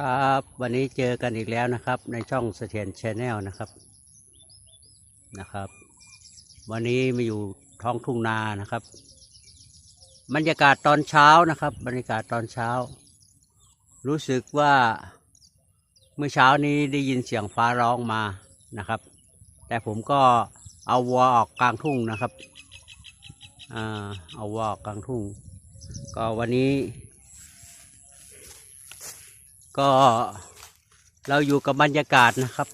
ครับวันนี้เจอกันอีกแล้วนะครับ ในช่องเสถียรชแนลนะครับนะครับ วันนี้มาอยู่ท้องทุ่งนานะครับ บรรยากาศตอนเช้านะครับ บรรยากาศตอนเช้า รู้สึกว่าเมื่อเช้านี้ได้ยินเสียงฟ้าร้องมานะครับ แต่ผมก็เอาวัวออกกลางทุ่งนะครับอ่าเอาวัวออกกลางทุ่ง ก็วันนี้ ก็เราอยู่กับบรรยากาศนะครับ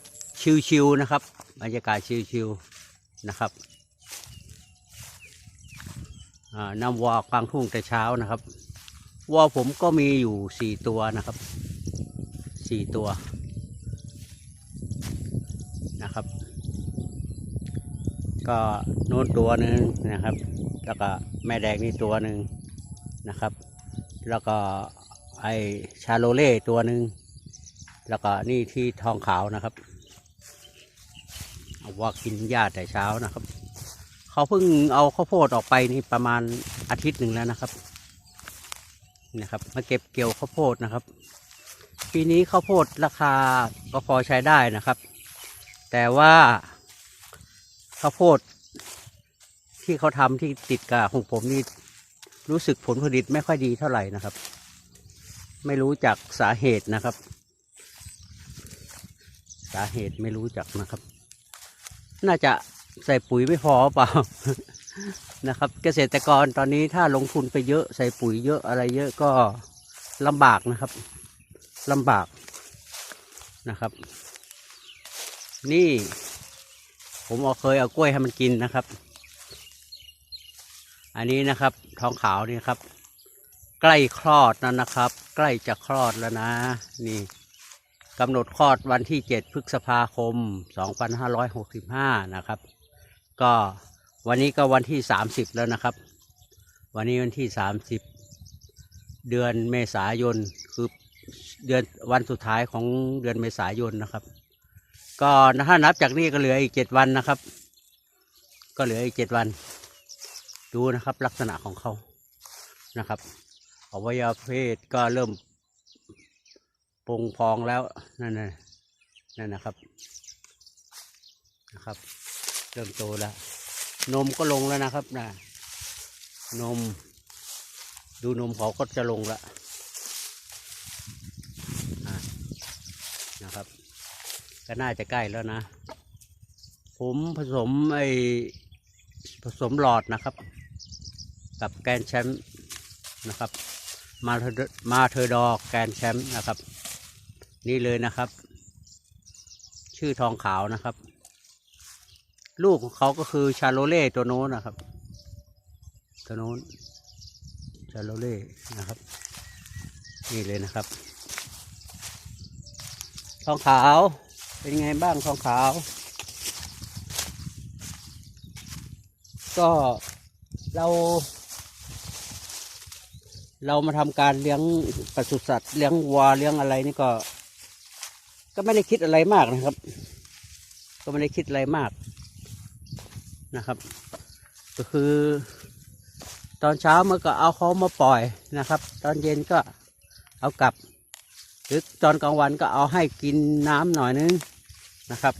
ชิวๆนะครับ บรรยากาศชิวๆนะครับอ่านำวัวอกกลางทุ่งแต่เช้านะครับวัวผมก็มีอยู่สี่ตัวนะครับสี่ตัวนะครับ ก็โน้นตัวหนึ่งนะครับ แล้วก็แม่แดงนี่ตัวหนึ่งนะครับ แล้วก็ ไอชาโลเล่ตัวหนึ่งแล้วก็นี่ที่ทองขาวนะครับเอาว่ากินหญ้าแต่เช้านะครับ เขาเพิ่งเอาข้าวโพดออกไปนี่ประมาณอาทิตย์หนึ่งแล้วนะครับนะครับมาเก็บเกี่ยวข้าวโพดนะครับ ปีนี้ข้าวโพดราคาก็พอใช้ได้นะครับ แต่ว่าข้าวโพดที่เขาทำที่ติดกับของผมนี่รู้สึกผลผลิตไม่ค่อยดีเท่าไหร่นะครับ ไม่รู้จักสาเหตุนะครับ สาเหตุไม่รู้จักนะครับ น่าจะใส่ปุ๋ยไม่พอเปล่านะครับ เกษตรกรตอนนี้ถ้าลงทุนไปเยอะใส่ปุ๋ยเยอะอะไรเยอะก็ลำบากนะครับลำบากนะครับ นี่ ผมเอาเคยเอากล้วยให้มันกินนะครับ อันนี้นะครับท้องขาวนี่ครับ ใกล้คลอดนั่นนะครับ กล้จะคลอดแล้วนะ นี่กำหนดคลอดวันที่ 7 พฤษภาคม 2565 นะครับ ก็วันนี้ก็วันที่ 30 แล้วนะครับ วันนี้วันที่ 30 เดือนเมษายนคือเดือนวันสุดท้ายของเดือนเมษายนนะครับ ก็ถ้านับจากนี้ก็เหลืออีก 7 วันนะครับ ก็เหลืออีก 7 วัน ดูนะครับลักษณะของเขานะครับ อวัยวะเพศก็เริ่มปรุงพองแล้วนั่นน่ะนั่นนะครับนะครับ เริ่มโตแล้ว นมก็ลงแล้วนะครับนะนม ดูนมเขาก็จะลงแล้วอะนะครับ ก็น่าจะใกล้แล้วนะ ผมผสมไอผสมหลอดนะครับ กับแกนแชมป์นะครับ มาเธอมาเธอดอกแกนแชมป์นะครับ นี่เลยนะครับ ชื่อทองขาวนะครับ ลูกของเขาก็คือชาโลเล่ตัวโน้นนะครับ ตัวโน้นชาโลเล่นะครับ นี่เลยนะครับ ทองขาวเป็นไงบ้างทองขาว ก็เรา เรามาทำการเลี้ยงปศุสัตว์เลี้ยงวัวเลี้ยงอะไรนี่ก็ ก็ไม่ได้คิดอะไรมากนะครับ ก็ไม่ได้คิดอะไรมากนะครับ ก็คือ ตอนเช้ามันก็เอาเขามาปล่อยนะครับ ตอนเย็นก็เอากลับ หรือตอนกลางวันก็เอาให้กินน้ำหน่อยนึงนะครับ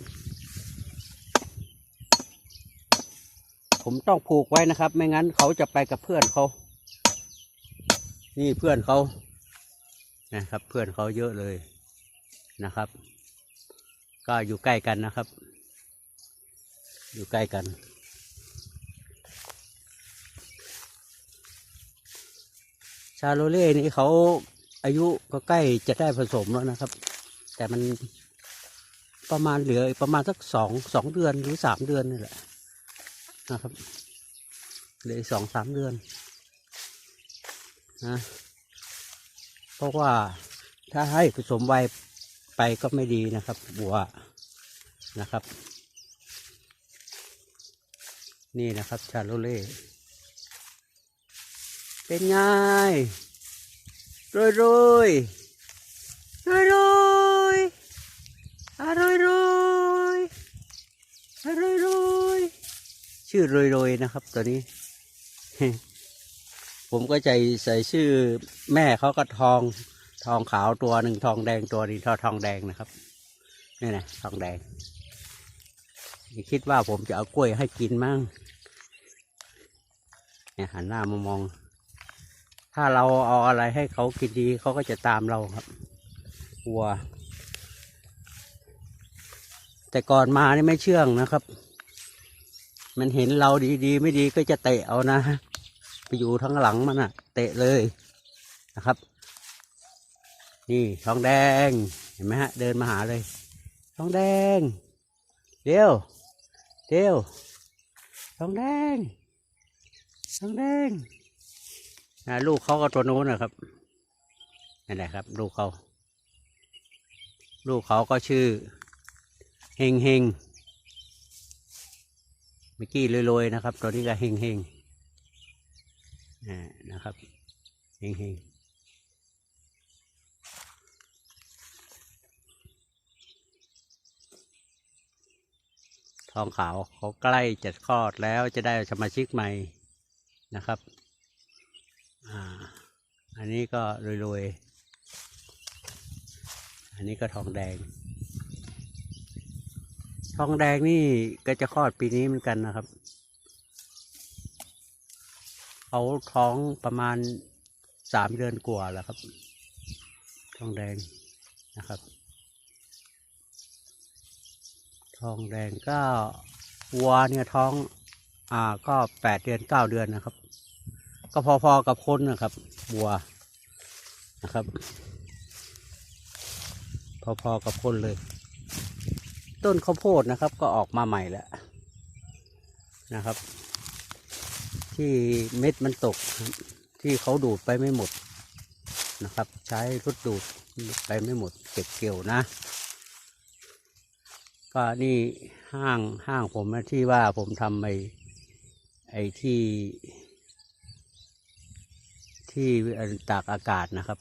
ผมต้องผูกไว้นะครับ ไม่งั้นเขาจะไปกับเพื่อนเขา นี่เพื่อนเขานะครับ เพื่อนเขาเยอะเลยนะครับ ก็อยู่ใกล้กันนะครับ อยู่ใกล้กัน ชาโลเล่นี่เขาอายุก็ใกล้จะได้ผสมแล้วนะครับ แต่มันประมาณเหลือประมาณสักสองสองเดือนหรือสามเดือนนี่แหละนะครับเหลือสองสามเดือน นะเพราะว่าถ้าให้ผสมไวไปก็ไม่ดีนะครับ บัวนะครับ นี่นะครับชาโลเล่เป็นไงโรยโรยโรยโรยอร่อยโรยอร่อยโรยชื่อโรยโรยนะครับตัวนี้ ผมก็ใจใส่ชื่อแม่เขาก็ทองทองขาวตัวหนึ่งทองแดงตัวนี้ทอทองแดงนะครับนี่นะทองแดงคิดว่าผมจะเอากล้วยให้กินมั่งเนี่ยหันหน้ามามอง ถ้าเราเอาอะไรให้เขากินดีเขาก็จะตามเราครับวัว แต่ก่อนมานี่ไม่เชื่องนะครับ มันเห็นเราดีๆ ไม่ดีก็จะเตะเอานะ ไปอยู่ทั้งหลังมันอะเตะเลยนะครับ นี่ทองแดงเห็นไหมฮะ เดินมาหาเลยทองแดงเดี๋ยวเดี๋ยวทองแดงทองแดงนะลูกเขาก็ตัวนู้นนะครับนั่นแหละครับ ลูกเขา ลูกเขาก็ชื่อเฮงเฮงเมื่อกี้ลอยๆนะครับ ตัวนี้ก็เฮงเฮง นะครับเฮงเฮงทองขาวเขาใกล้จะคลอดแล้วจะได้สมาชิกใหม่นะครับอ่าอันนี้ก็รวยๆ อันนี้ก็ทองแดง ทองแดงนี่ก็จะคลอดปีนี้เหมือนกันนะครับ เขาท้องประมาณสามเดือนกว่าแล้วครับทองแดงนะครับทองแดงก็วัวเนี่ยท้องอ่าก็แปดเดือนเก้าเดือนนะครับ ก็พอๆกับคนนะครับวัวนะครับ พอๆกับคนเลย ต้นข้าวโพดนะครับ ก็ออกมาใหม่แล้วนะครับ ที่เม็ดมันตกที่เขาดูดไปไม่หมดนะครับ ใช้รถดูดไปไม่หมดเก็บเกี่ยวนะ ก็นี่ห้างห้างผมนะที่ว่าผมทำไอ้ไอ้ที่ ที่ตากอากาศนะครับ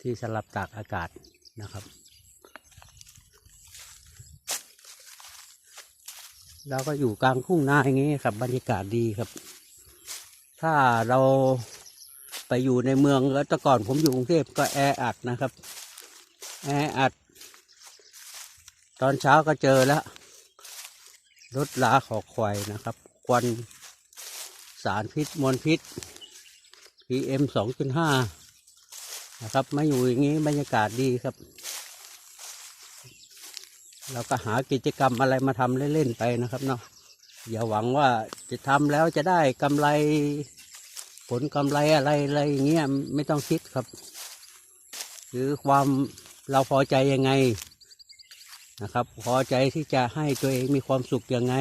ที่สลับตากอากาศนะครับ เราก็อยู่กลางทุ่งนาอย่างนี้ครับ บรรยากาศดีครับ ถ้าเราไปอยู่ในเมืองแล้วแต่ก่อนผมอยู่กรุงเทพก็แออัดนะครับ แออัด ตอนเช้าก็เจอแล้วรถลาขอควายนะครับ ควันสารพิษมลพิษ PM สองจุดห้านะครับ มาอยู่อย่างนี้บรรยากาศดีครับ เราก็หากิจกรรมอะไรมาทำเล่นๆไปนะครับเนาะอย่าหวังว่าจะทำแล้วจะได้กำไร ผลกำไรอะไรอะไรอย่างเงี้ยไม่ต้องคิดครับ หรือความเราพอใจยังไงนะครับ พอใจที่จะให้ตัวเองมีความสุขยังไง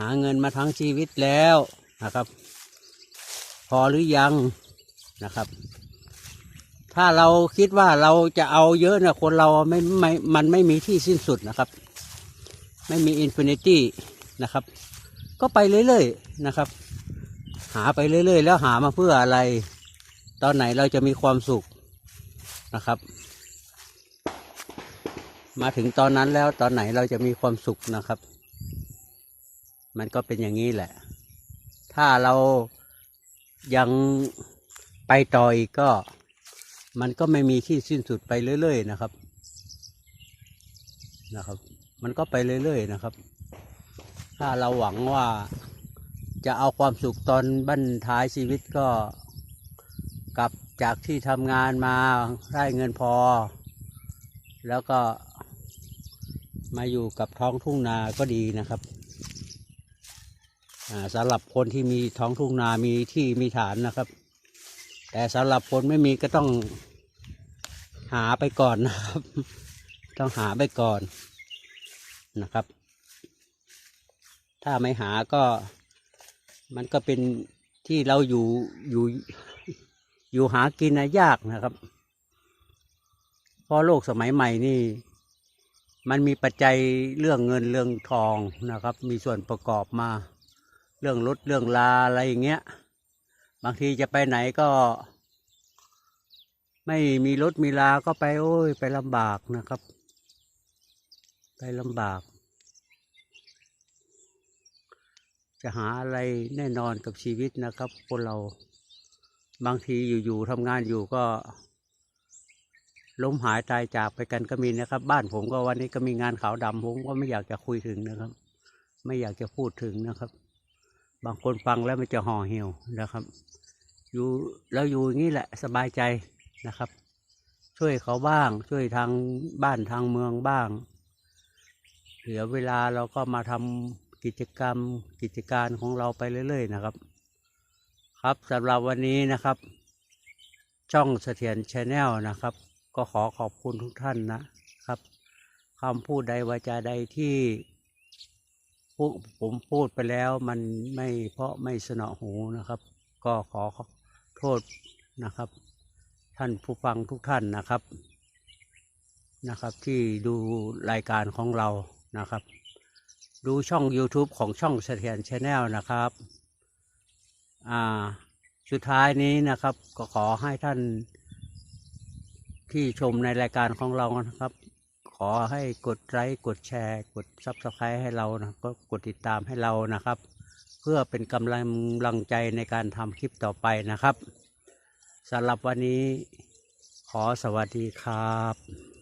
หาเงินมาทั้งชีวิตแล้วนะครับ พอหรือยังนะครับ ถ้าเราคิดว่าเราจะเอาเยอะนะคนเราไม่ไม่มันไม่มีที่สิ้นสุดนะครับ ไม่มีอินฟินิตี้นะครับ ก็ไปเรื่อยๆนะครับ หาไปเรื่อยๆ แล้วหามาเพื่ออะไร ตอนไหนเราจะมีความสุขนะครับ มาถึงตอนนั้นแล้วตอนไหนเราจะมีความสุขนะครับ มันก็เป็นอย่างนี้แหละ ถ้าเรายังไปต่ออีกก็ มันก็ไม่มีที่สิ้นสุดไปเรื่อยๆนะครับนะครับ มันก็ไปเรื่อยๆนะครับ ถ้าเราหวังว่าจะเอาความสุขตอนบั้นท้ายชีวิตก็กลับจากที่ทำงานมาได้เงินพอ แล้วก็มาอยู่กับท้องทุ่งนาก็ดีนะครับสำหรับคนที่มีท้องทุ่งนามีที่มีฐานนะครับ แต่สำหรับคนไม่มีก็ต้องหาไปก่อนนะครับ ต้องหาไปก่อนนะครับ ถ้าไม่หาก็มันก็เป็นที่เราอยู่อยู่อยู่หากินนะยากนะครับ เพราะโลกสมัยใหม่นี่ มันมีปัจจัยเรื่องเงินเรื่องทองนะครับ มีส่วนประกอบมา เรื่องรถเรื่องลาอะไรอย่างเงี้ย บางทีจะไปไหนก็ ไม่มีรถมีลาก็ไปโอ้ย ไปลำบากนะครับ ไปลำบาก จะหาอะไรแน่นอนกับชีวิตนะครับ คนเราบางทีอยู่ๆทำงานอยู่ก็ล้มหายตายจากไปกันก็มีนะครับ บ้านผมก็วันนี้ก็มีงานขาวดำผมก็ไม่อยากจะคุยถึงนะครับ ไม่อยากจะพูดถึงนะครับ บางคนฟังแล้วมันจะห่อเหี่ยวนะครับ อยู่แล้วอยู่อย่างนี้แหละสบายใจนะครับ ช่วยเขาบ้าง ช่วยทางบ้านทางเมืองบ้างเหลือเวลาเราก็มาทำกิจกรรมกิจการของเราไปเรื่อย ๆ นะครับ ครับสำหรับวันนี้นะครับ ช่องเสถียรชาแนลนะครับ ก็ขอขอบคุณทุกท่านนะครับคำพูดใดวาจาใดที่ ผู้ผมพูดไปแล้วมันไม่เพราะไม่สนอหูนะครับ ก็ขอโทษนะครับ ท่านผู้ฟังทุกท่านนะครับนะครับ ที่ดูรายการของเรานะครับ ดูช่อง YouTube ของช่องเสถียรชาแนลนะครับอ่าสุดท้ายนี้นะครับ ก็ขอให้ท่านที่ชมในรายการของเรานะครับ ขอให้กดไลค์กดแชร์ กดซับสไครต์ให้เรานะก็กดติดตามให้เรานะครับ เพื่อเป็นกำลังใจในการทำคลิปต่อไปนะครับสำหรับวันนี้ขอสวัสดีครับ